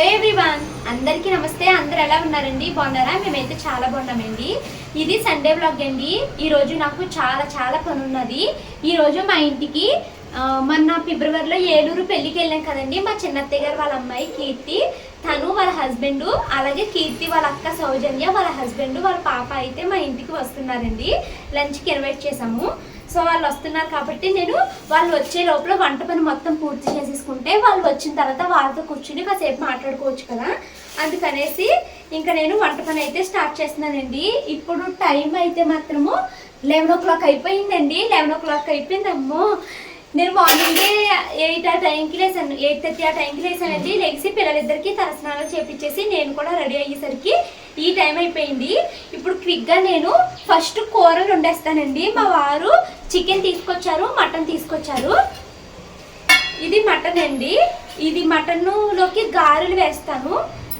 Hello everyone. అందరికీ నమస్తే. అందరు ఎలా ఉన్నారండి? బాగున్నారా? మేమైతే చాలా బాగున్నామండి. ఇది సండే బ్లాగ్ అండి. ఈరోజు నాకు చాలా చాలా పని ఉన్నది ఈరోజు మా ఇంటికి మొన్న ఫిబ్రవరిలో ఏలూరు పెళ్ళికి వెళ్ళాం కదండి. మా చిన్నత్తయ్య గారు వాళ్ళ అమ్మాయి కీర్తి తను వాళ్ళ హస్బెండ్ అలాగే కీర్తి వాళ్ళ అక్క సౌజన్య వాళ్ళ హస్బెండ్ వాళ్ళ పాప అయితే మా ఇంటికి వస్తున్నారండి. లంచ్కి ఇన్వైట్ చేసాము సో వాళ్ళు వస్తున్నారు కాబట్టి నేను వాళ్ళు వచ్చే లోపల వంట పని మొత్తం పూర్తి చేసేసుకుంటే వాళ్ళు వచ్చిన తర్వాత వాళ్ళతో కూర్చుని కాసేపు మాట్లాడుకోవచ్చు కదా. అందుకనేసి ఇంకా నేను వంట పని అయితే స్టార్ట్ చేస్తున్నానండి. ఇప్పుడు టైం అయితే మాత్రము లెవెన్ ఓ క్లాక్ అయిపోయిందండి. లెవెన్ ఓ క్లాక్ అయిపోయిందమ్మో. నేను మార్నింగే ఎయిట్ ఆ టైంకి లేసాను. ఎయిట్ థర్టీ ఆ టైంకి లేసానండి. లేచి పిల్లలిద్దరికి తలస్నానాలు చేపించేసి నేను కూడా రెడీ అయ్యేసరికి ఈ టైం అయిపోయింది. ఇప్పుడు క్విక్గా నేను ఫస్ట్ కూరలు వండేస్తానండి. మా వారు చికెన్ తీసుకొచ్చారు మటన్ తీసుకొచ్చారు. ఇది మటన్ అండి. ఇది మటన్లోకి గారెలు వేస్తాను.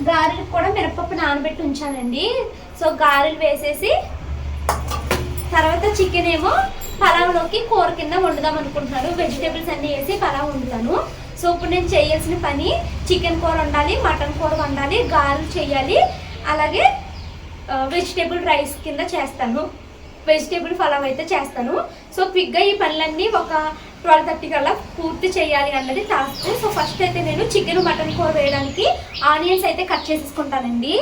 గారెలు కూడా మిరపప్పు నానబెట్టి ఉంచానండి. సో గారెలు వేసేసి తర్వాత చికెన్ ఏమో పలావ్లోకి కూర కింద వండుదాం అనుకుంటున్నాను. వెజిటేబుల్స్ అన్నీ వేసి పలావ్ వండుతాను. సో ఇప్పుడు నేను చేయాల్సిన పని చికెన్ కూర వండాలి మటన్ కూర వండాలి గారెలు చేయాలి. అలాగే వెజిటేబుల్ రైస్ కింద చేస్తాను. వెజిటేబుల్ పలావ్ అయితే చేస్తాను. సో క్విక్గా ఈ పనులన్నీ ఒక ట్వెల్వ్ థర్టీ కల్లా పూర్తి చేయాలి అన్నది టాస్క్ సో ఫస్ట్ అయితే నేను చికెన్ మటన్ కూర వేయడానికి ఆనియన్స్ అయితే కట్ చేసేసుకుంటానండి.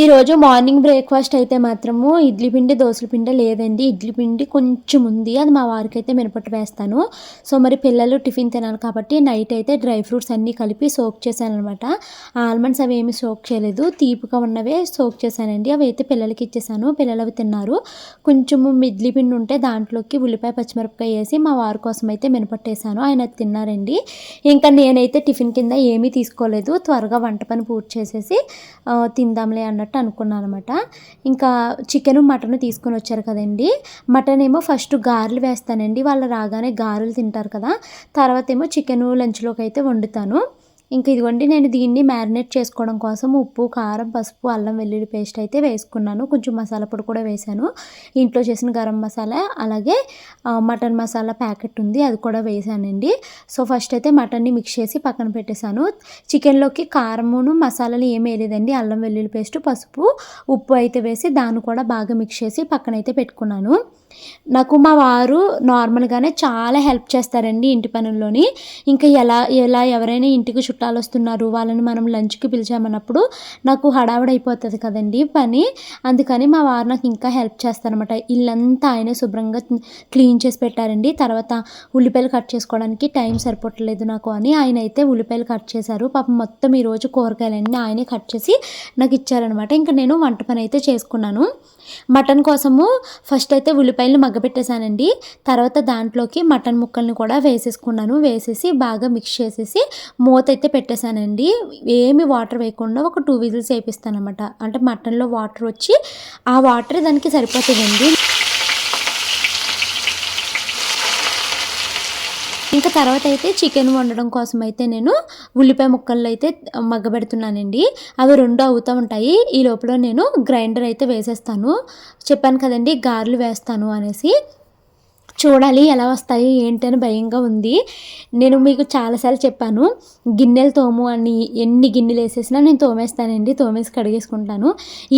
ఈరోజు మార్నింగ్ బ్రేక్ఫాస్ట్ అయితే మాత్రము ఇడ్లీ పిండి దోశల పిండి లేదండి. ఇడ్లీ పిండి కొంచెం ఉంది. అది మా వారికి అయితే మినపట్టు వేస్తాను. సో మరి పిల్లలు టిఫిన్ తినాలి కాబట్టి నైట్ అయితే డ్రై ఫ్రూట్స్ అన్నీ కలిపి సోక్ చేశాను అనమాట ఆల్మండ్స్ అవి ఏమి సోక్ చేయలేదు. తీపిగా ఉన్నవే సోక్ చేశానండి. అవి అయితే పిల్లలకి ఇచ్చేసాను. పిల్లలు అవి తిన్నారు. కొంచెము ఇడ్లీ పిండి ఉంటే దాంట్లోకి ఉల్లిపాయ పచ్చిమిరపకాయ వేసి మా వారి కోసం అయితే మినపట్టు వేసాను. ఆయన అది తిన్నారండి. ఇంకా నేనైతే టిఫిన్ కింద ఏమీ తీసుకోలేదు. త్వరగా వంట పని పూర్తి చేసేసి తిందాంలే అన్న అన్నట్టు అనుకున్నాను అనమాట ఇంకా చికెన్ మటన్ తీసుకొని వచ్చారు కదండి. మటన్ ఏమో ఫస్ట్ గారెలు వేస్తానండి. వాళ్ళు రాగానే గారెలు తింటారు కదా. తర్వాత ఏమో చికెన్ లంచ్లోకి అయితే వండుతాను. ఇంకా ఇదిగోండి నేను దీన్ని మ్యారినేట్ చేసుకోవడం కోసం ఉప్పు కారం పసుపు అల్లం వెల్లుల్లి పేస్ట్ అయితే వేసుకున్నాను. కొంచెం మసాలా పొడి కూడా వేశాను. ఇంట్లో చేసిన గరం మసాలా అలాగే మటన్ మసాలా ప్యాకెట్ ఉంది అది కూడా వేసానండి సో ఫస్ట్ అయితే మటన్ని మిక్స్ చేసి పక్కన పెట్టేశాను. చికెన్లోకి కారమును మసాలాలు ఏం వేయలేదండి. అల్లం వెల్లుల్లి పేస్ట్ పసుపు ఉప్పు అయితే వేసి దాన్ని కూడా బాగా మిక్స్ చేసి పక్కన అయితే పెట్టుకున్నాను. నాకు మా వారు నార్మల్గానే చాలా హెల్ప్ చేస్తారండి ఇంటి పనుల్లోని. ఇంకా ఎలా ఎలా ఎవరైనా ఇంటికి చుట్టాలు వస్తున్నారు వాళ్ళని మనం లంచ్కి పిలిచామన్నప్పుడు నాకు హడావిడి అయిపోతుంది కదండి పని. అందుకని మా వారు నాకు ఇంకా హెల్ప్ చేస్తారనమాట ఇల్లంతా ఆయనే శుభ్రంగా క్లీన్ చేసి పెట్టారండి. తర్వాత ఉల్లిపాయలు కట్ చేసుకోవడానికి టైం సరిపోవట్లేదు నాకు అని ఆయన అయితే ఉల్లిపాయలు కట్ చేశారు. పాపం మొత్తం ఈరోజు కూరగాయలన్నీ ఆయనే కట్ చేసి నాకు ఇచ్చారనమాట ఇంకా నేను వంట పని అయితే చేసుకున్నాను. మటన్ కోసము ఫస్ట్ అయితే ఉల్లిపాయలు మగ్గబెట్టేశానండి తర్వాత దాంట్లోకి మటన్ ముక్కల్ని కూడా వేసేసుకున్నాను. వేసేసి బాగా మిక్స్ చేసేసి మూత అయితే పెట్టేశానండి. ఏమి వాటర్ వేయకుండా ఒక టూ విజిల్స్ వేపిస్తాను అనమాట అంటే మటన్లో వాటర్ వచ్చి ఆ వాటర్ దానికి సరిపోతుందండి. ఇంకా తర్వాత అయితే చికెన్ వండడం కోసం అయితే నేను ఉల్లిపాయ ముక్కలు అయితే మగ్గబెడుతున్నానండి. అవి రెండు అవుతూ ఉంటాయి. ఈ లోపల నేను గ్రైండర్ అయితే వేసేస్తాను. చెప్పాను కదండి గారెలు వేస్తాను అనేసి. చూడాలి ఎలా వస్తాయి ఏంటి అని భయంగా ఉంది. నేను మీకు చాలాసార్లు చెప్పాను గిన్నెలు తోము అని ఎన్ని గిన్నెలు వేసేసినా నేను తోమేస్తానండి తోమేసి కడిగేసుకుంటాను.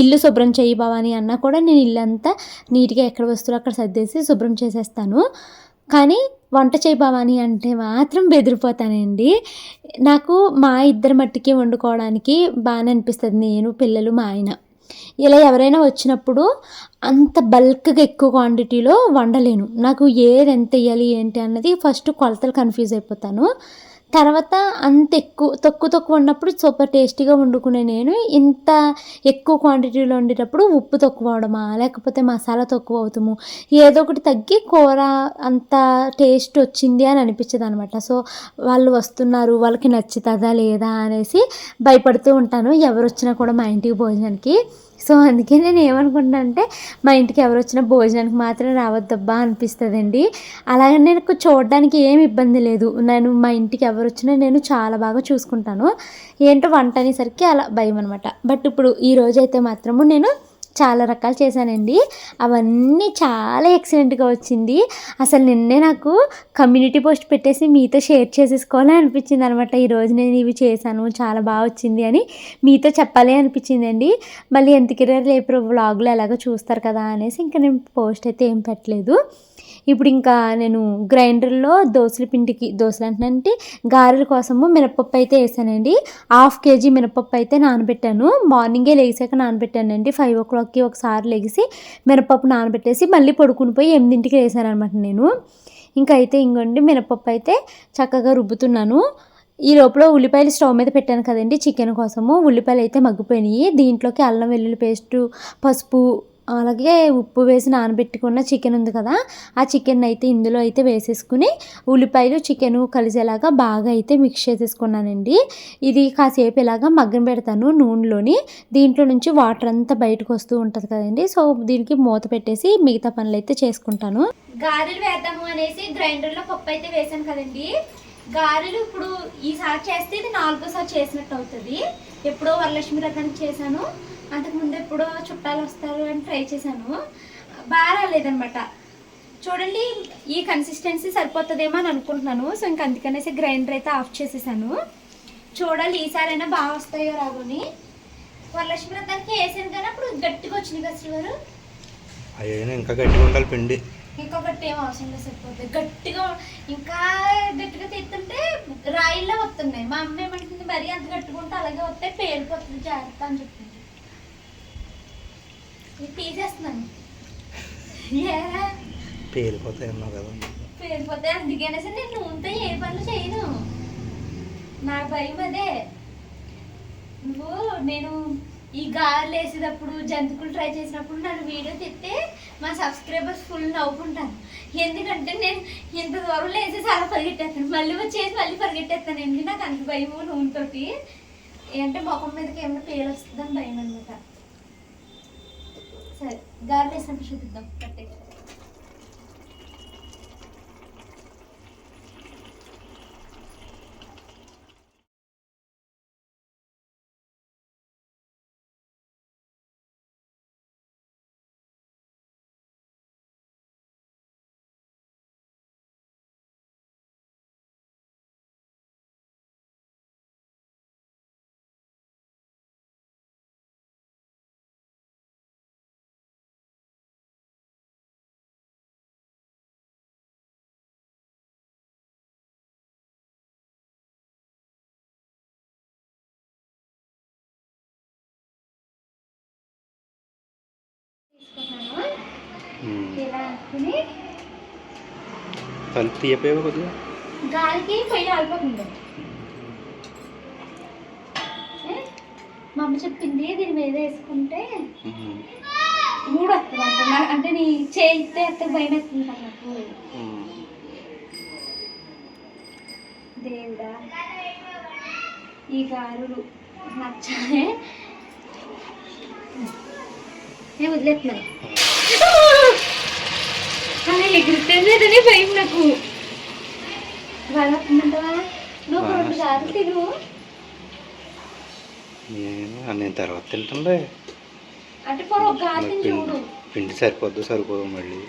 ఇల్లు శుభ్రం చేయి బావని అన్నా కూడా నేను ఇల్లు అంతా నీట్గా ఎక్కడ వస్తువులు అక్కడ సర్దేసి శుభ్రం చేసేస్తాను. కానీ వంట చేయి భవాని అంటే మాత్రం బెదిరిపోతానండి. నాకు మా ఇద్దరి మట్టికి వండుకోవడానికి బాగానే అనిపిస్తుంది. నేను పిల్లలు మా ఆయన. ఇలా ఎవరైనా వచ్చినప్పుడు అంత బల్క్గా ఎక్కువ క్వాంటిటీలో వండలేను. నాకు ఏది ఎంత వేయాలి ఏంటి అన్నది ఫస్ట్ కొలతలు కన్ఫ్యూజ్ అయిపోతాను. తర్వాత అంత ఎక్కువ తక్కువ తక్కువ ఉన్నప్పుడు సూపర్ టేస్టీగా వండుకునే నేను. ఇంత ఎక్కువ క్వాంటిటీలో వండేటప్పుడు ఉప్పు తక్కువ అవడమా లేకపోతే మసాలా తక్కువ అవుతాము ఏదో ఒకటి తగ్గి కూర అంత టేస్ట్ వచ్చింది అని అనిపించదు అనమాట సో వాళ్ళు వస్తున్నారు వాళ్ళకి నచ్చుతుందా లేదా అనేసి భయపడుతూ ఉంటాను. ఎవరు వచ్చినా కూడా మా ఇంటికి భోజనానికి. సో అందుకే నేను ఏమనుకుంటున్నాను అంటే మా ఇంటికి ఎవరు వచ్చినా భోజనానికి మాత్రం రావద్దబ్బా అనిపిస్తుందండి. అలాగే నాకు చూడడానికి ఏమి ఇబ్బంది లేదు. నేను మా ఇంటికి ఎవరు వచ్చినా నేను చాలా బాగా చూసుకుంటాను. ఏంటో వంట అనేసరికి అలా భయం అనమాట బట్ ఇప్పుడు ఈ రోజైతే అయితే మాత్రము నేను చాలా రకాలు చేశానండి. అవన్నీ చాలా ఎక్సలెంట్గా వచ్చింది. అసలు నిన్నే నాకు కమ్యూనిటీ పోస్ట్ పెట్టేసి మీతో షేర్ చేసేసుకోవాలని అనిపించింది అనమాట ఈరోజు నేను ఇవి చేశాను చాలా బాగా వచ్చింది అని మీతో చెప్పాలి అనిపించిందండి. మళ్ళీ ఎందుకు రేపు వ్లాగ్లో ఎలాగో చూస్తారు కదా అనేసి ఇంకా నేను పోస్ట్ అయితే ఏం పెట్టలేదు. ఇప్పుడు ఇంకా నేను గ్రైండర్లో దోశల పిండికి దోశలు అంటే గారెల కోసము మినపప్పు అయితే వేసానండి. హాఫ్ కేజీ మినపప్పు అయితే నానబెట్టాను. మార్నింగే లేచాక నానబెట్టానండి. ఫైవ్ ఓ క్లాక్కి ఒకసారి లెగిసి మినపప్పు నానబెట్టేసి మళ్ళీ పడుకుని పోయి ఎనిమిదింటికి వేసాను అనమాట నేను. ఇంకా అయితే ఇంకోండి మినపప్పు అయితే చక్కగా రుబ్బుతున్నాను. ఈ లోపల ఉల్లిపాయలు స్టవ్ మీద పెట్టాను కదండి చికెన్ కోసము. ఉల్లిపాయలు అయితే మగ్గిపోయినాయి. దీంట్లోకి అల్లం వెల్లుల్లి పేస్టు పసుపు అలాగే ఉప్పు వేసి నానబెట్టుకున్న చికెన్ ఉంది కదా ఆ చికెన్ అయితే ఇందులో అయితే వేసేసుకుని ఉల్లిపాయలు చికెను కలిసేలాగా బాగా అయితే మిక్స్ చేసేసుకున్నానండి. ఇది కాసేపు ఇలాగా మగ్గన పెడతాను నూనెలోని. దీంట్లో నుంచి వాటర్ అంతా బయటకు వస్తూ ఉంటుంది కదండి సో దీనికి మూత పెట్టేసి మిగతా పనులు అయితే చేసుకుంటాను. గారెలు వేద్దాము అనేసి గ్రైండర్లో పప్పు అయితే వేసాను కదండి. గారెలు ఇప్పుడు ఈసారి చేస్తే ఇది నాలుగోసారి చేసినట్టు అవుతుంది. ఎప్పుడో వరలక్ష్మి రథానికి చేశాను. అంతకుముందు ఎప్పుడో చుట్టాలు వస్తారు అని ట్రై చేశాను. బాగా రాలేదనమాట చూడండి ఈ కన్సిస్టెన్సీ సరిపోతుందేమో అని అనుకుంటున్నాను. సో ఇంక అందుకనేసి గ్రైండర్ అయితే ఆఫ్ చేసేసాను. చూడాలి ఈసారైనా బాగా వస్తాయో రావని వరలక్ష్మి రథానికి వేసాను కానీ అప్పుడు గట్టిగా వచ్చింది కదా శ్రీవారు అయ్యో ఇంకా గట్టిగా ఉండాలి పిండి. ఇంకొకటి ఏం అవసరం లేదు సరిపోతుంది గట్టిగా ఇంకా గట్టిగా తీస్తుంటే రాయిల్లో వస్తున్నాయి. మా అమ్మ ఏమంటుంది మరీ అంత గట్టిగా ఉంటే అలాగే వస్తే పేలిపోతుంది జాగ్రత్త అని చెప్పింది ఇది తీసేస్తున్నాను. పేలిపోతాయి అన్నావు కదా. పేలిపోతే అందుకనేసి నేను నూనెతో ఏ పనులు చేయను. నా భయం అదే. నువ్వు నేను ఈ గారెలు వేసేటప్పుడు జంతుకులు ట్రై చేసినప్పుడు నన్ను వీడియో తిస్తే మా సబ్స్క్రైబర్స్ ఫుల్ నవ్వుకుంటాను ఎందుకంటే నేను ఇంత దూరం వేసేసి అలా పరిగెట్టేస్తాను. మళ్ళీ వచ్చేసి మళ్ళీ పరిగెట్టేస్తాను. ఎందుకు నాకు అంత భయము నూనెతోటి? ఏంటంటే ముఖం మీదకి ఏమైనా పేరు వస్తుందని భయం అనమాట సరే గారెలు వేసినప్పుడు చూపిద్దాం కట్టే ఇలా అనుకుని తలుపు తీయపోయావు కొద్దిగా గాలికి ఆగిపోతుంది? మా అమ్మ చెప్పింది దీని మీద వేసుకుంటే. మూడు వస్తుంది అంట నా- అంటే నీ చేయితే ఎత్తే భయం వేస్తుంది నాకు. దేవుడా ఈ గారులు నచ్చానే నేను వదిలేస్తున్నాను అలా ఎగురుతుందని భయం నాకు. నువ్వు ఒక రెండు సార్లు తిను. నేను తర్వాత తింటుండే. అంటే ఒక గాలి చూడు. పిండి సరిపోద్దు సరిపోదు మళ్ళీ.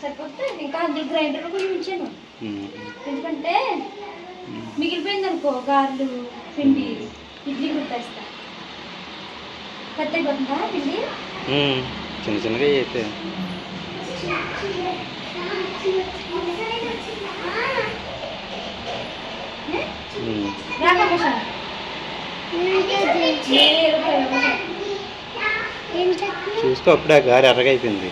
సరిపోతే ఇంకా అందులో గ్రైండర్ కూడా ఉంచాను. ఉమ్. ఎందుకంటే మిగిలిపోయింది అనుకో గారెలు పిండి ఇడ్లీ గుర్తేస్తా పెద్ద అయిపోతుందా పిండి. చిన్న చిన్నగా అయితే ఉమ్. రాకమోషా చూసుకో అప్పుడే ఆ గారి ఎర్రగా అయిపోయింది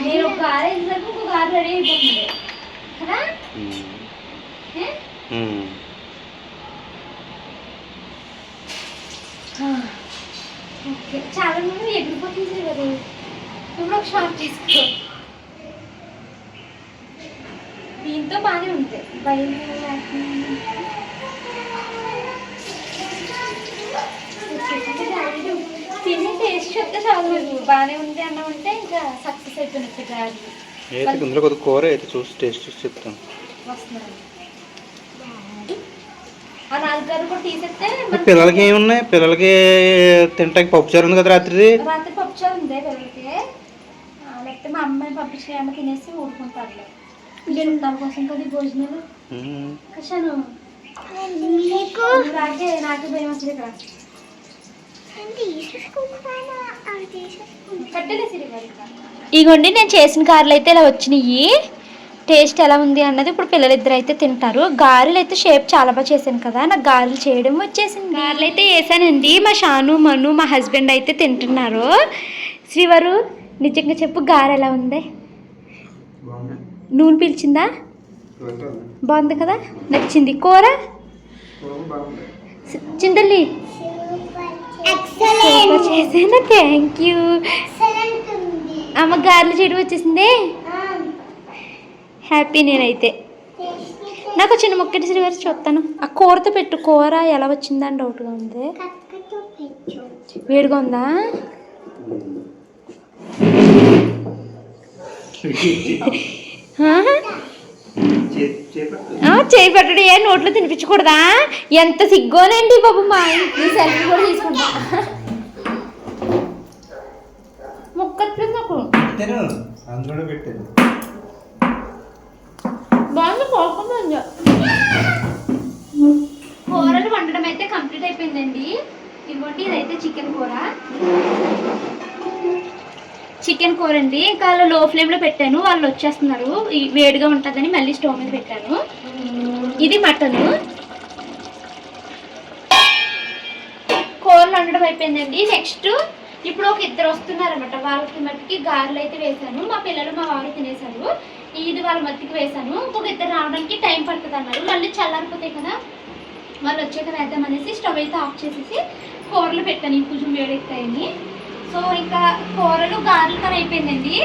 నేను ఒక గారె వేసేసరికి ఒక గారె రెడీ అయిపోతుంది. కదా? ఉమ్. ఏ? ఉమ్. ఓకే చాలా మంది ఎగిరిపోతుంది కదా ఇప్పుడు ఒక షార్ట్ తీసుకో దీంతో బాగానే ఉంది భయం లేకుండా. తిని టేస్ట్ చెప్తే చాలు నువ్వు బాగానే ఉంది అన్న ఉంటే ఇంకా సక్సెస్ అయిపోయినట్టు గారి అయితే ఇందులో కొద్దిగా కూర అయితే చూసి టేస్ట్ చూసి చెప్తాను వస్తున్నాను ఆ నాలుగు గారెలు కూడా తీసేస్తే మనకి పిల్లలకి ఏమున్నాయి? పిల్లలకి తింటానికి పప్పు చారు ఉంది కదా రాత్రి రాత్రి పప్పుచారు ఉంది పిల్లలకి. లేకపోతే మా అమ్మాయి పంపించిన అమ్మ తినేసి ఊరుకుంటారులే. చుట్టాల కోసం కదా భోజనాలు. కషాను నాకే నాకే భయం వస్తుంది ఇక్కడ. ఇగోండి నేను చేసిన గారెలు అయితే ఇలా వచ్చినాయి. టేస్ట్ ఎలా ఉంది అన్నది ఇప్పుడు పిల్లలిద్దరు అయితే తింటారు. గారెలు అయితే షేప్ చాలా బాగా చేశాను కదా నాకు గారెలు చేయడం వచ్చేసింది. గారెలు అయితే వేసానండి. మా షాను మను మా హస్బెండ్ అయితే తింటున్నారు. శ్రీవారు నిజంగా చెప్పు గారె ఎలా ఉంది? నూనె పీల్చిందా? బాగుంది కదా? నచ్చింది. కూర? చింతల్లి? సూపర్ చేసాను థ్యాంక్ యూ. అమ్మ గారెలు చేయడం వచ్చేసింది? హ్యాపీ నేనైతే. నాకు చిన్న ముక్కటి శ్రీవారి చూస్తాను. ఆ కూరతో పెట్టు. కూర ఎలా వచ్చిందని డౌట్గా ఉంది. వేడిగా ఉందా? ఆ? ఆ, చేయి పెట్టడు. ఏ నోట్లో తినిపించకూడదా? ఎంత సిగ్గోనండి బాబు మా నీ సెల్ఫీ కూడా తీసుకుంటా. ముక్కట్లేదు నాకు అందులో పెట్టాను బాగుంది కోరుకుంటుంది కూరలు వండడం అయితే కంప్లీట్ అయిపోయిందండి. ఇదిగోండి ఇదైతే చికెన్ కూర. చికెన్ కూర అండి. ఇంకా లో ఫ్లేమ్లో పెట్టాను. వాళ్ళు వచ్చేస్తున్నారు. వేడిగా ఉంటుందని మళ్ళీ స్టవ్ మీద పెట్టాను. ఇది మటన్. కూరలు వండడం అయిపోయిందండి. నెక్స్ట్ ఇప్పుడు ఒక ఇద్దరు వస్తున్నారన్నమాట. వాళ్ళకి మట్టికి గారెలు అయితే వేశాను. మా పిల్లలు మా వారు తినేశారు. ఇది వాళ్ళ మధ్యకి వేశాను. ఇంకొక ఇద్దరు రావడానికి టైం పడుతుంది అన్నారు. మళ్ళీ చల్లారిపోతాయి కదా. వాళ్ళు వచ్చాక వేద్దామనేసి స్టవ్ అయితే ఆఫ్ చేసేసి కూరలు పెట్టాను. కొంచెం వేడెక్తాయని సో ఇంకా కూరలు గారెలు పని అయిపోయిందండి.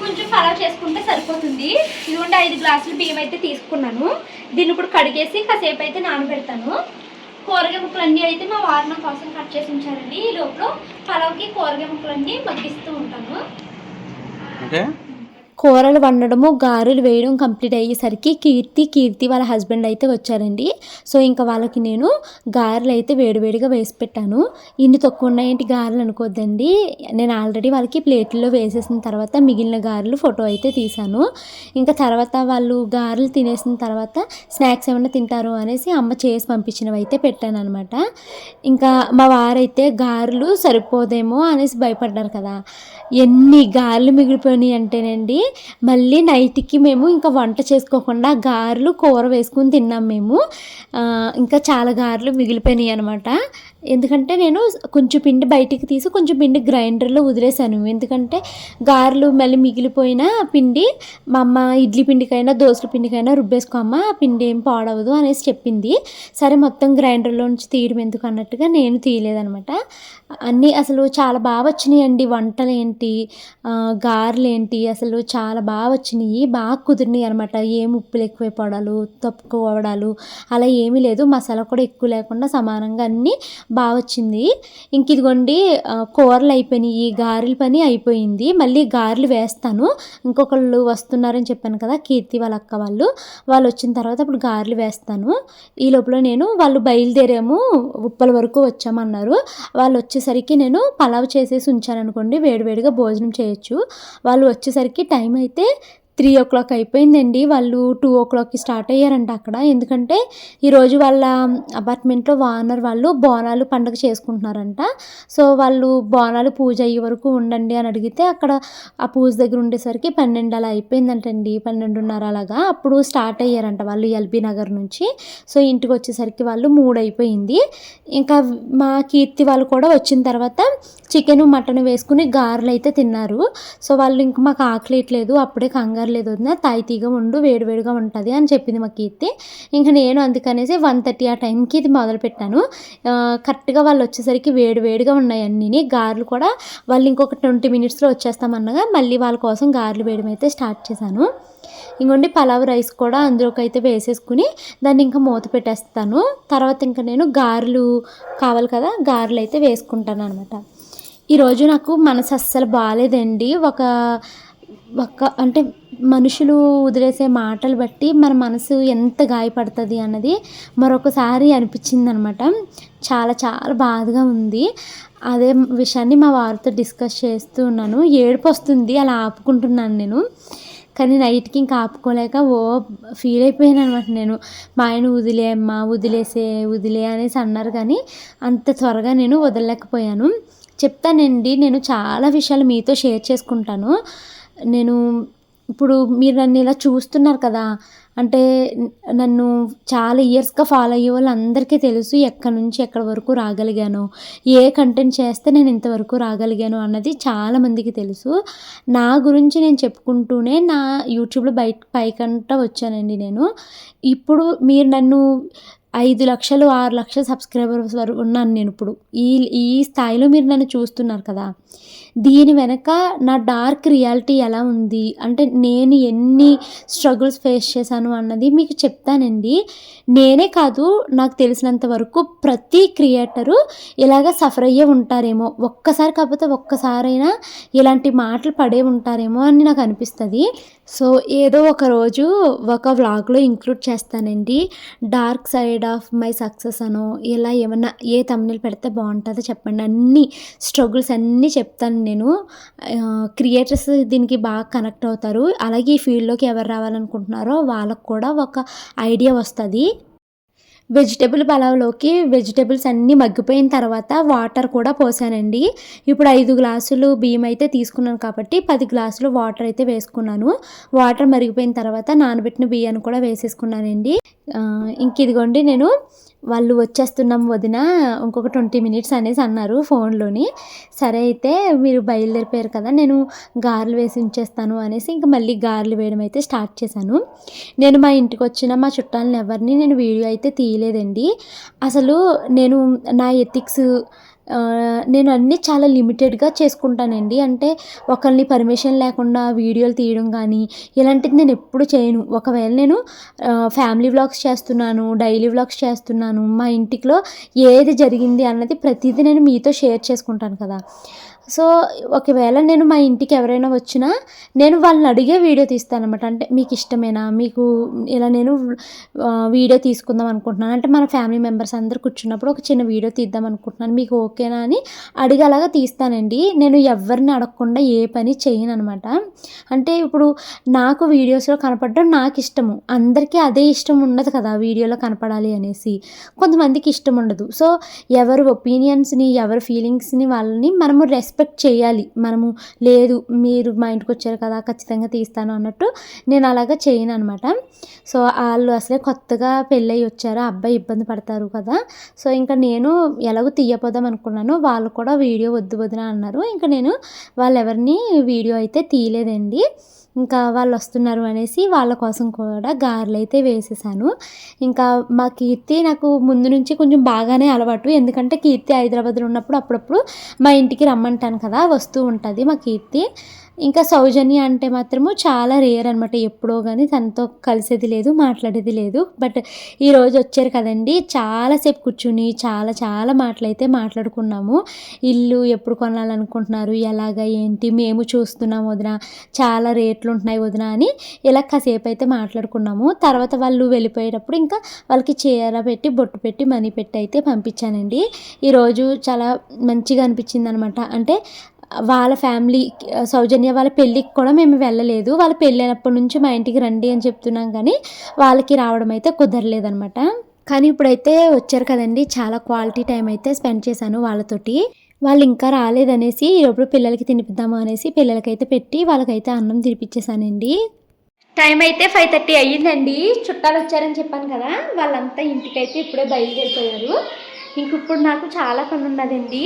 కొంచెం పలావ్ చేసుకుంటే సరిపోతుంది. ఇదిగోండి ఐదు గ్లాసులు బియ్యం అయితే తీసుకున్నాను. దీన్ని ఇప్పుడు కడిగేసి కాసేపు అయితే నానబెడతాను. కూరగాయ ముక్కలన్నీ అయితే మా వారు నా కోసం కట్ చేసి ఉంచారండి. ఈ లోపల పలావ్కి కూరగాయ ముక్కలన్నీ మగ్గిస్తూ ఉంటాను. ఓకే. కూరలు వండడము గారెలు వేయడం కంప్లీట్ అయ్యేసరికి కీర్తి కీర్తి వాళ్ళ హస్బెండ్ అయితే వచ్చారండి. సో ఇంకా వాళ్ళకి నేను గారెలు అయితే వేడివేడిగా వేసి పెట్టాను. ఇన్ని తక్కువ ఉన్నాయేంటి గారెలు అనుకోద్దండి. నేను ఆల్రెడీ వాళ్ళకి ప్లేట్లో వేసేసిన తర్వాత మిగిలిన గారెలు ఫోటో అయితే తీశాను. ఇంకా తర్వాత వాళ్ళు గారెలు తినేసిన తర్వాత స్నాక్స్ ఏమైనా తింటారు అనేసి అమ్మ చేసి పంపించినవి అయితే పెట్టాను అనమాట ఇంకా మా వారైతే గారెలు సరిపోదేమో అనేసి భయపడ్డారు కదా. ఎన్ని గారెలు మిగిలిపోయినాయి అంటేనండి మళ్ళీ నైట్కి మేము ఇంకా వంట చేసుకోకుండా గారెలు కూర వేసుకుని తిన్నాం మేము. ఇంకా చాలా గారెలు మిగిలిపోయినాయి అనమాట ఎందుకంటే నేను కొంచెం పిండి బయటికి తీసి కొంచెం పిండి గ్రైండర్లో వదిలేసాను ఎందుకంటే గారెలు మళ్ళీ మిగిలిపోయిన పిండి మా అమ్మ ఇడ్లీ పిండికైనా దోశల పిండికైనా రుబ్బేసుకో అమ్మ ఆ పిండి ఏం పాడవదు అనేసి చెప్పింది. సరే మొత్తం గ్రైండర్లో నుంచి తీయడం ఎందుకు అన్నట్టుగా నేను తీయలేదనమాట. అన్నీ అసలు చాలా బాగా వచ్చినాయండి. వంటలు ఏంటి గారెలు ఏంటి అసలు చాలా బాగా వచ్చినాయి. బాగా కుదిరినాయి అనమాట. ఏం ఉప్పులు ఎక్కువైపోవడాలు తప్పుకోవడాలు అలా ఏమీ లేదు. మసాలా కూడా ఎక్కువ లేకుండా సమానంగా అన్నీ బాగా వచ్చింది ఇంక ఇదిగోండి కూరలు అయిపోయినాయి గారెల పని అయిపోయింది. మళ్ళీ గారెలు వేస్తాను. ఇంకొకళ్ళు వస్తున్నారని చెప్పాను కదా కీర్తి వాళ్ళ అక్క వాళ్ళు. వాళ్ళు వచ్చిన తర్వాత అప్పుడు గారెలు వేస్తాను. ఈ లోపల నేను వాళ్ళు బయలుదేరాము ఉప్పల వరకు వచ్చామన్నారు. వాళ్ళు వచ్చేసరికి నేను పలావ్ చేసేసి ఉంచాను అనుకోండి వేడివేడిగా భోజనం చేయొచ్చు. వాళ్ళు వచ్చేసరికి టైం అయితే త్రీ ఓ క్లాక్ అయిపోయిందండి. వాళ్ళు టూ ఓ క్లాక్కి స్టార్ట్ అయ్యారంట అక్కడ. ఎందుకంటే ఈరోజు వాళ్ళ అపార్ట్మెంట్లో ఓనర్ వాళ్ళు బోనాలు పండుగ చేసుకుంటున్నారంట. సో వాళ్ళు బోనాలు పూజ అయ్యే వరకు ఉండండి అని అడిగితే అక్కడ ఆ పూజ దగ్గర ఉండేసరికి పన్నెండు అలా అయిపోయిందంటండి. పన్నెండున్నర అలాగా. అప్పుడు స్టార్ట్ అయ్యారంట వాళ్ళు ఎల్బీ నగర్ నుంచి. సో ఇంటికి వచ్చేసరికి వాళ్ళు మూడు అయిపోయింది ఇంకా మా కీర్తి వాళ్ళు కూడా వచ్చిన తర్వాత చికెన్ మటన్ వేసుకుని గారెలు అయితే తిన్నారు. సో వాళ్ళు ఇంక మాకు ఆకలియట్లేదు అప్పుడే కంగారు లేదు వదిన. తాయితీగా ఉండు వేడివేడిగా ఉంటుంది అని చెప్పింది మా కీర్తి. ఇంకా నేను అందుకనేసి వన్ థర్టీ ఆ టైంకి ఇది మొదలు పెట్టాను. కరెక్ట్గా వాళ్ళు వచ్చేసరికి వేడివేడిగా ఉన్నాయి అన్నీ గారెలు కూడా వాళ్ళు ఇంకొక ట్వంటీ మినిట్స్లో వచ్చేస్తామన్నగా మళ్ళీ వాళ్ళ కోసం గారెలు వేయడం అయితే స్టార్ట్ చేశాను. ఇంకోండి పలావ్ రైస్ కూడా అందులోకి అయితే వేసేసుకుని దాన్ని ఇంకా మూత పెట్టేస్తాను. తర్వాత ఇంకా నేను గారెలు కావాలి కదా గారెలు అయితే వేసుకుంటాను అనమాట ఈరోజు నాకు మనసు అస్సలు బాగాలేదండి ఒక ఒక అంటే మనుషులు వదిలేసే మాటలు బట్టి మన మనసు ఎంత గాయపడుతుంది అన్నది మరొకసారి అనిపించింది అనమాట చాలా చాలా బాధగా ఉంది. అదే విషయాన్ని మా వారితో డిస్కస్ చేస్తూ ఉన్నాను. ఏడుపు వస్తుంది అలా ఆపుకుంటున్నాను నేను. కానీ నైట్కి ఇంకా ఆపుకోలేక ఓ ఫీల్ అయిపోయాను అనమాట నేను. మా ఆయన వదిలే అమ్మా వదిలేసే వదిలే అనేసి అన్నారు కానీ అంత త్వరగా నేను వదలలేకపోయాను. చెప్తానండి. నేను చాలా విషయాలు మీతో షేర్ చేసుకుంటాను. నేను ఇప్పుడు మీరు నన్ను ఇలా చూస్తున్నారు కదా అంటే నన్ను చాలా ఇయర్స్గా ఫాలో అయ్యే వాళ్ళు అందరికీ తెలుసు ఎక్కడి నుంచి ఎక్కడి వరకు రాగలిగాను ఏ కంటెంట్ చేస్తే నేను ఇంతవరకు రాగలిగాను అన్నది చాలామందికి తెలుసు. నా గురించి నేను చెప్పుకుంటూనే నా యూట్యూబ్లో బయట పైకంట వచ్చానండి నేను. ఇప్పుడు మీరు నన్ను ఐదు లక్షలు ఆరు లక్షల సబ్స్క్రైబర్స్ వరకు ఉన్నాను నేను ఇప్పుడు. ఈ ఈ స్థాయిలో మీరు నన్ను చూస్తున్నారు కదా. దీని వెనక నా డార్క్ రియాలిటీ ఎలా ఉంది? అంటే నేను ఎన్ని స్ట్రగుల్స్ ఫేస్ చేశాను అన్నది మీకు చెప్తానండి. నేనే కాదు నాకు తెలిసినంత వరకు ప్రతి క్రియేటరు ఇలాగ సఫర్ అయ్యే ఉంటారేమో. ఒక్కసారి కాకపోతే ఒక్కసారైనా ఇలాంటి మాటలు పడే ఉంటారేమో అని నాకు అనిపిస్తుంది. సో ఏదో ఒక రోజు ఒక వ్లాగ్లో ఇంక్లూడ్ చేస్తానండి. Dark side of my success అనో ఇలా ఏమన్నా ఏ తమ్ముళ్ళు పెడితే బాగుంటుందో చెప్పండి. అన్ని స్ట్రగుల్స్ అన్నీ చెప్తాను నేను. క్రియేటర్స్ దీనికి బాగా కనెక్ట్ అవుతారు. అలాగే ఈ ఫీల్డ్లోకి ఎవరు రావాలనుకుంటున్నారో వాళ్ళకు కూడా ఒక ఐడియా వస్తుంది. వెజిటేబుల్ పలావ్లోకి వెజిటేబుల్స్ అన్నీ మగ్గిపోయిన తర్వాత వాటర్ కూడా పోసానండి. ఇప్పుడు ఐదు గ్లాసులు బియ్యం అయితే తీసుకున్నాను కాబట్టి పది గ్లాసులు వాటర్ అయితే వేసుకున్నాను. వాటర్ మరిగిపోయిన తర్వాత నానబెట్టిన బియ్యాన్ని కూడా వేసేసుకున్నానండి. ఇంక ఇదిగోండి నేను వాళ్ళు వచ్చేస్తున్నాం వదిన ఇంకొక ట్వంటీ మినిట్స్ అనేసి అన్నారు ఫోన్లోని. సరే అయితే మీరు బయలుదేరిపోయారు కదా నేను గారెలు వేసి ఉంచేస్తాను అనేసి ఇంకా మళ్ళీ గారెలు వేయడం అయితే స్టార్ట్ చేశాను. నేను మా ఇంటికి వచ్చిన మా చుట్టాలను ఎవరిని నేను వీడియో అయితే తీయలేదండి. అసలు నేను నా ఎథిక్స్ నేను అన్నీ చాలా లిమిటెడ్గా చేసుకుంటానండి. అంటే ఒకరిని పర్మిషన్ లేకుండా వీడియోలు తీయడం కానీ ఇలాంటిది నేను ఎప్పుడు చేయను. ఒకవేళ నేను ఫ్యామిలీ వ్లాగ్స్ చేస్తున్నాను డైలీ వ్లాగ్స్ చేస్తున్నాను మా ఇంటిలో ఏది జరిగింది అన్నది ప్రతిదీ నేను మీతో షేర్ చేసుకుంటాను కదా. సో ఒకవేళ నేను మా ఇంటికి ఎవరైనా వచ్చినా నేను వాళ్ళని అడిగే వీడియో తీస్తాను అనమాట అంటే మీకు ఇష్టమేనా? మీకు ఇలా నేను వీడియో తీసుకుందాం అనుకుంటున్నాను. అంటే మన ఫ్యామిలీ మెంబర్స్ అందరు కూర్చున్నప్పుడు ఒక చిన్న వీడియో తీద్దాం అనుకుంటున్నాను. మీకు ఓకేనా అని అడిగేలాగా తీస్తానండి. నేను ఎవరిని అడగకుండా ఏ పని చేయను అనమాట అంటే ఇప్పుడు నాకు వీడియోస్లో కనపడడం నాకు ఇష్టము. అందరికీ అదే ఇష్టం ఉండదు కదా వీడియోలో కనపడాలి అనేసి. కొంతమందికి ఇష్టం ఉండదు. సో ఎవరి ఒపీనియన్స్ని ఎవరి ఫీలింగ్స్ని వాళ్ళని మనము ఎక్స్పెక్ట్ చేయాలి. మనము లేదు మీరు మా ఇంటికి వచ్చారు కదా ఖచ్చితంగా తీస్తాను అన్నట్టు నేను అలాగా చేయను అనమాట సో వాళ్ళు అసలే కొత్తగా పెళ్ళయి వచ్చారు ఆ అబ్బాయి ఇబ్బంది పడతారు కదా. సో ఇంకా నేను ఎలాగో తీయపోదాం అనుకున్నాను వాళ్ళు కూడా వీడియో వద్దు వదిన అన్నారు. ఇంకా నేను వాళ్ళెవరిని వీడియో అయితే తీయలేదండి. ఇంకా వాళ్ళు వస్తున్నారు అనేసి వాళ్ళ కోసం కూడా గారెలు అయితే వేసేసాను. ఇంకా మా కీర్తి నాకు ముందు నుంచి కొంచెం బాగానే అలవాటు. ఎందుకంటే కీర్తి హైదరాబాద్లో ఉన్నప్పుడు అప్పుడప్పుడు మా ఇంటికి రమ్మంటాను కదా వస్తూ ఉంటుంది మా కీర్తి. ఇంకా సౌజన్య అంటే మాత్రము చాలా రేర్ అనమాట ఎప్పుడో కానీ తనతో కలిసేది లేదు మాట్లాడేది లేదు. బట్ ఈరోజు వచ్చారు కదండి చాలాసేపు కూర్చుని చాలా చాలా మాటలైతే మాట్లాడుకున్నాము. ఇల్లు ఎప్పుడు కొనాలనుకుంటున్నారు ఎలాగ ఏంటి మేము చూస్తున్నాం వదిన చాలా రేట్లు ఉంటున్నాయి వదిన అని ఇలా కాసేపు అయితే మాట్లాడుకున్నాము. తర్వాత వాళ్ళు వెళ్ళిపోయేటప్పుడు ఇంకా వాళ్ళకి చీర పెట్టి బొట్టు పెట్టి మనీ పెట్టి అయితే పంపించానండి. ఈరోజు చాలా మంచిగా అనిపించింది అనమాట అంటే వాళ్ళ ఫ్యామిలీ సౌజన్య వాళ్ళ పెళ్ళికి కూడా మేము వెళ్ళలేదు. వాళ్ళ పెళ్ళైనప్పటి నుంచి మా ఇంటికి రండి అని చెప్తున్నాం కానీ వాళ్ళకి రావడం అయితే కుదరలేదనమాట కానీ ఇప్పుడైతే వచ్చారు కదండి. చాలా క్వాలిటీ టైం అయితే స్పెండ్ చేశాను వాళ్ళతోటి. వాళ్ళు ఇంకా రాలేదనేసి ఈరోజు పిల్లలకి తినిపిద్దాము అనేసి పిల్లలకైతే పెట్టి వాళ్ళకైతే అన్నం తినిపించేశానండి టైం అయితే ఫైవ్ థర్టీ అయ్యిందండి. చుట్టాలు వచ్చారని చెప్పాను కదా. వాళ్ళంతా ఇంటికైతే ఇప్పుడే బయలుదేరిపోయారు. ఇంక ఇప్పుడు నాకు చాలా పని ఉన్నదండి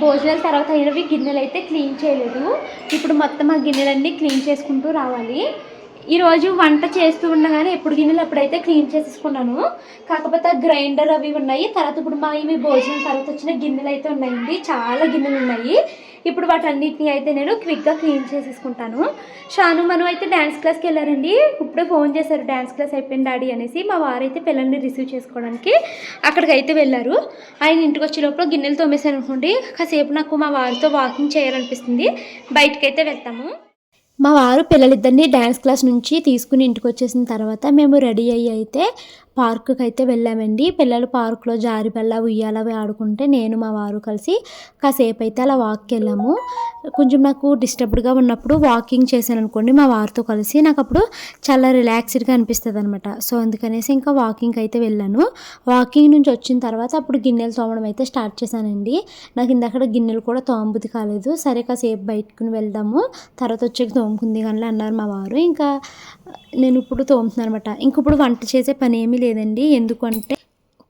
భోజనాల తర్వాత అయినవి గిన్నెలు అయితే క్లీన్ చేయలేదు. ఇప్పుడు మొత్తం ఆ గిన్నెలన్నీ క్లీన్ చేసుకుంటూ రావాలి. ఈరోజు వంట చేస్తూ ఉండగానే ఎప్పుడు గిన్నెలు అప్పుడైతే క్లీన్ చేసేసుకున్నాను. కాకపోతే గ్రైండర్ అవి ఉన్నాయి. తర్వాత ఇప్పుడు మా ఇవి భోజనం తర్వాత వచ్చిన గిన్నెలు అయితే ఉన్నాయండి. చాలా గిన్నెలు ఉన్నాయి. ఇప్పుడు వాటన్నిటిని అయితే నేను క్విక్గా క్లీన్ చేసేసుకుంటాను. షాను మనం అయితే డ్యాన్స్ క్లాస్కి వెళ్ళారండి. ఇప్పుడే ఫోన్ చేశారు. డ్యాన్స్ క్లాస్ అయిపోయింది డాడీ అనేసి మా వారైతే పిల్లల్ని రిసీవ్ చేసుకోవడానికి అక్కడికి అయితే వెళ్ళారు. ఆయన ఇంటికి వచ్చే లోపల గిన్నెలు తోమేశాను అనుకోండి కాసేపు నాకు మా వారితో వాకింగ్ చేయాలనిపిస్తుంది. బయటకైతే వెళ్తాము. మా వారు పిల్లలిద్దరిని డ్యాన్స్ క్లాస్ నుంచి తీసుకుని ఇంటికి వచ్చేసిన తర్వాత మేము రెడీ అయ్యి అయితే పార్కుకి అయితే వెళ్ళామండి. పిల్లలు పార్కులో జారిబల్ల ఉయ్యాల అవి ఆడుకుంటే నేను మా వారు కలిసి కాసేపు అయితే అలా వాక్కి వెళ్ళాము. కొంచెం నాకు డిస్టర్బ్డ్గా ఉన్నప్పుడు వాకింగ్ చేశాను అనుకోండి మా వారితో కలిసి నాకు అప్పుడు చాలా రిలాక్స్డ్గా అనిపిస్తుంది అనమాట సో అందుకనేసి ఇంకా వాకింగ్కి అయితే వెళ్ళాను. వాకింగ్ నుంచి వచ్చిన తర్వాత అప్పుడు గిన్నెలు తోమడం అయితే స్టార్ట్ చేశానండి. నాకు ఇందాక గిన్నెలు కూడా తోంబుది కాలేదు. సరే కాసేపు బయటకుని వెళ్దాము. తర్వాత వచ్చాక తోముకుంది కానీ అన్నారు మా వారు. ఇంకా నేను ఇప్పుడు తోముతున్నాను అనమాట ఇంక ఇప్పుడు వంట చేసే పని ఏమీ లేదండి. ఎందుకంటే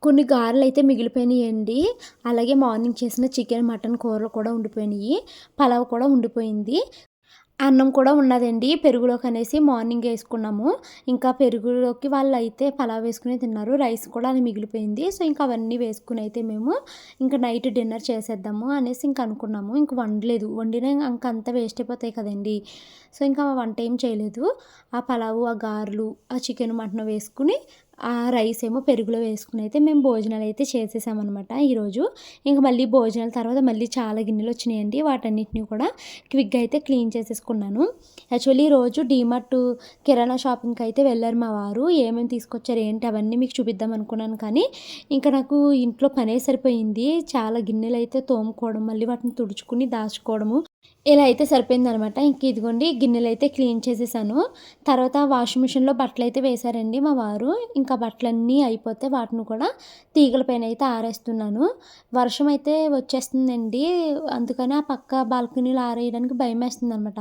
కొన్ని గారెలు అయితే మిగిలిపోయినాయండి. అలాగే మార్నింగ్ చేసిన చికెన్ మటన్ కూరలు కూడా ఉండిపోయినాయి. పలావ్ కూడా ఉండిపోయింది. అన్నం కూడా ఉన్నదండి. పెరుగులోకి అనేసి మార్నింగ్ వేసుకున్నాము. ఇంకా పెరుగులోకి వాళ్ళు అయితే పలావ్ వేసుకుని తిన్నారు. రైస్ కూడా అది మిగిలిపోయింది. సో ఇంకా అవన్నీ వేసుకుని అయితే మేము ఇంకా నైట్ డిన్నర్ చేసేద్దాము అనేసి ఇంకా అనుకున్నాము. ఇంక వండలేదు. వండిన ఇంక అంత వేస్ట్ అయిపోతాయి కదండి. సో ఇంకా వంట ఏం చేయలేదు. ఆ పలావు ఆ గారెలు ఆ చికెన్ మటన్ వేసుకుని ఆ రైస్ ఏమో పెరుగులో వేసుకుని అయితే మేము భోజనాలు అయితే చేసేసామన్నమాట ఈరోజు. ఇంకా మళ్ళీ భోజనాల తర్వాత మళ్ళీ చాలా గిన్నెలు వచ్చినాయండి. వాటన్నిటిని కూడా క్విక్గా అయితే క్లీన్ చేసేసుకున్నాను. యాక్చువల్లీ ఈరోజు డీమార్ట్ కిరాణా షాపింగ్కి అయితే వెళ్ళారు మా వారు. ఏమేమి తీసుకొచ్చారు ఏంటి అవన్నీ మీకు చూపిద్దాం అనుకున్నాను కానీ ఇంకా నాకు ఇంట్లో పనే సరిపోయింది. చాలా గిన్నెలు అయితే తోముకోవడం మళ్ళీ వాటిని తుడుచుకుని దాచుకోవడము ఇలా అయితే సరిపోయిందనమాట. ఇంక ఇదిగోండి గిన్నెలు అయితే క్లీన్ చేసేసాను. తర్వాత వాషింగ్ మిషన్లో బట్టలు అయితే వేశారండి మా వారు. ఇంకా బట్టలన్నీ అయిపోతే వాటిని కూడా తీగల పైన అయితే ఆరేస్తున్నాను. వర్షం అయితే వచ్చేస్తుందండి. అందుకని ఆ పక్క బాల్కనీలో ఆరేయడానికి భయం వేస్తుంది అనమాట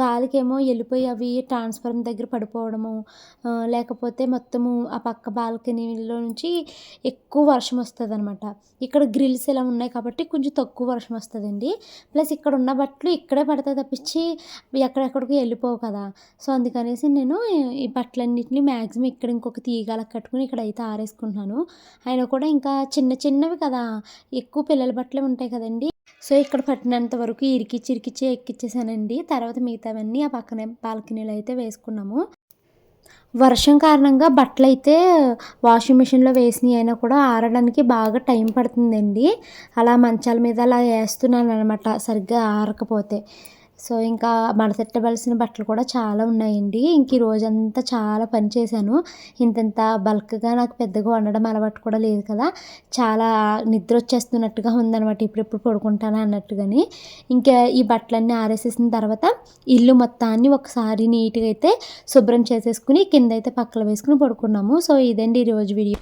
గాలికేమో వెళ్ళిపోయి అవి ట్రాన్స్ఫార్మర్ దగ్గర పడిపోవడము లేకపోతే మొత్తము ఆ పక్క బాల్కనీలో నుంచి ఎక్కువ వర్షం వస్తుంది అనమాట ఇక్కడ గ్రిల్స్ ఇలా ఉన్నాయి కాబట్టి కొంచెం తక్కువ వర్షం వస్తుందండి. ప్లస్ ఇక్కడ ఉన్న బట్టలు ఇక్కడే పడతాయి తప్పించి ఎక్కడెక్కడికి వెళ్ళిపోవు కదా. సో అందుకనేసి నేను ఈ బట్టలన్నింటినీ మ్యాక్సిమం ఇక్కడ ఇంకొక తీగల కట్టుకుని ఇక్కడ అయితే ఆరేసుకుంటున్నాను. అయినా కూడా ఇంకా చిన్న చిన్నవి కదా. ఎక్కువ పిల్లల బట్టలే ఉంటాయి కదండి. సో ఇక్కడ పట్టినంత వరకు ఇరికిచ్చి ఇరికిచ్చి ఎక్కిచ్చేసానండి. తర్వాత మిగతావన్నీ ఆ పక్కనే బాల్కనీలో అయితే వేసుకున్నాము. వర్షం కారణంగా బట్టలు అయితే వాషింగ్ మిషన్లో వేసినవి అయినా కూడా ఆరడానికి బాగా టైం పడుతుందండి. అలా మంచాల మీద అలా వేస్తున్నాను అనమాట సరిగ్గా ఆరకపోతే. సో ఇంకా మడతెట్టవలసిన బట్టలు కూడా చాలా ఉన్నాయండి. ఇంక ఈ రోజంతా చాలా పని చేశాను. ఇంతంత బల్క్గా నాకు పెద్దగా వండడం అలవాటు కూడా లేదు కదా. చాలా నిద్ర వచ్చేస్తున్నట్టుగా ఉందన్నమాట. ఇప్పుడెప్పుడు పడుకుంటానా అన్నట్టుగాని. ఇంకా ఈ బట్టలన్నీ ఆరేసేసిన తర్వాత ఇల్లు మొత్తాన్ని ఒకసారి నీట్గా అయితే శుభ్రం చేసేసుకుని కింద అయితే పక్కన వేసుకుని పడుకున్నాము. సో ఇదండి ఈరోజు వీడియో.